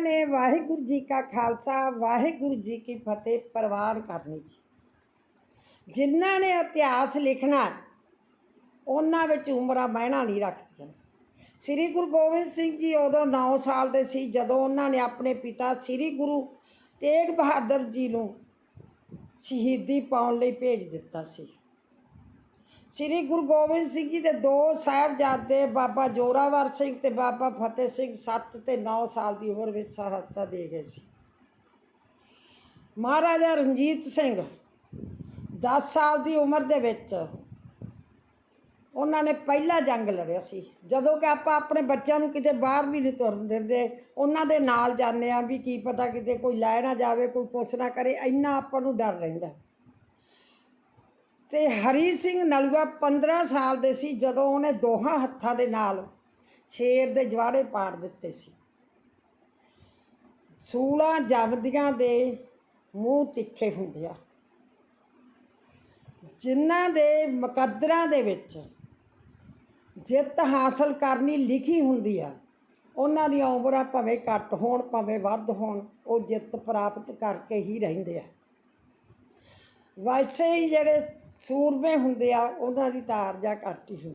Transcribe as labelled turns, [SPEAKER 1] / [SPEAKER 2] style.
[SPEAKER 1] ਨੇ ਵਾਹਿਗੁਰੂ ਜੀ ਕਾ ਖਾਲਸਾ, ਵਾਹਿਗੁਰੂ ਜੀ ਕੀ ਫਤਿਹ ਪ੍ਰਵਾਨ ਕਰਨੀ ਜੀ। ਜਿਨ੍ਹਾਂ ਨੇ ਇਤਿਹਾਸ ਲਿਖਣਾ ਉਹਨਾਂ ਵਿੱਚ ਉਮਰਾਂ ਬਹਿਣਾ ਨਹੀਂ ਰੱਖਦੀਆਂ। ਸ੍ਰੀ ਗੁਰੂ ਗੋਬਿੰਦ ਸਿੰਘ ਜੀ ਉਦੋਂ 9 ਸਾਲ ਦੇ ਸੀ, ਜਦੋਂ ਉਹਨਾਂ ਨੇ ਆਪਣੇ ਪਿਤਾ ਸ੍ਰੀ ਗੁਰੂ ਤੇਗ ਬਹਾਦਰ ਜੀ ਨੂੰ ਸ਼ਹੀਦੀ ਪਾਉਣ ਲਈ ਭੇਜ ਦਿੱਤਾ ਸੀ। ਸ੍ਰੀ ਗੁਰੂ ਗੋਬਿੰਦ ਸਿੰਘ ਜੀ ਦੇ ਦੋ ਸਾਹਿਬਜ਼ਾਦੇ, ਬਾਬਾ ਜੋਰਾਵਰ ਸਿੰਘ ਤੇ ਬਾਬਾ ਫਤਿਹ ਸਿੰਘ 7 ਤੇ 9 ਸਾਲ ਦੀ ਉਮਰ ਵਿੱਚ ਸਹਾਇਤਾ ਦੇ ਗਏ ਸੀ। ਮਹਾਰਾਜਾ ਰਣਜੀਤ ਸਿੰਘ 10 ਸਾਲ ਦੀ ਉਮਰ ਦੇ ਵਿੱਚ ਉਹਨਾਂ ਨੇ ਪਹਿਲਾ ਜੰਗ ਲੜਿਆ ਸੀ। ਜਦੋਂ ਕਿ ਆਪਾਂ ਆਪਣੇ ਬੱਚਿਆਂ ਨੂੰ ਕਿਤੇ ਬਾਹਰ ਵੀ ਨਹੀਂ ਤੁਰਨ ਦਿੰਦੇ, ਉਹਨਾਂ ਦੇ ਨਾਲ ਜਾਂਦੇ ਆ ਵੀ ਕੀ ਪਤਾ ਕਿਤੇ ਕੋਈ ਲੈ ਨਾ ਜਾਵੇ, ਕੋਈ ਕੁਛ ਨਾ ਕਰੇ, ਇੰਨਾ ਆਪਾਂ ਨੂੰ ਡਰ ਰਹਿੰਦਾ। ਤੇ ਹਰੀ ਸਿੰਘ ਨਲੂਆ 15 ਸਾਲ ਦੇ ਸੀ ਜਦੋਂ ਉਹਨੇ ਦੋਹਾਂ ਹੱਥਾਂ ਦੇ ਨਾਲ ਸ਼ੇਰ ਦੇ ਜਵਾੜੇ ਪਾੜ ਦਿੱਤੇ ਸੀ। ਸੂਲਾਂ ਜਮਦੀਆਂ ਦੇ ਮੂੰਹ ਤਿੱਖੇ ਹੁੰਦੇ ਆ। ਜਿਨ੍ਹਾਂ ਦੇ ਮੁਕੱਦਰਾਂ ਦੇ ਵਿੱਚ ਜਿੱਤ ਹਾਸਲ ਕਰਨੀ ਲਿਖੀ ਹੁੰਦੀ ਆ, ਉਹਨਾਂ ਦੀਆਂ ਉਮਰਾਂ ਭਾਵੇਂ ਘੱਟ ਹੋਣ, ਭਾਵੇਂ ਵੱਧ ਹੋਣ, ਉਹ ਜਿੱਤ ਪ੍ਰਾਪਤ ਕਰਕੇ ਹੀ ਰਹਿੰਦੇ ਆ। ਵੈਸੇ ਹੀ ਜਿਹੜੇ ਸੂਰਮੇ ਹੁੰਦੇ ਆ ਉਹਨਾਂ ਦੀ ਤਾਰ ਜਾਂ ਘੱਟ ਹੀ ਹੁੰਦੀ।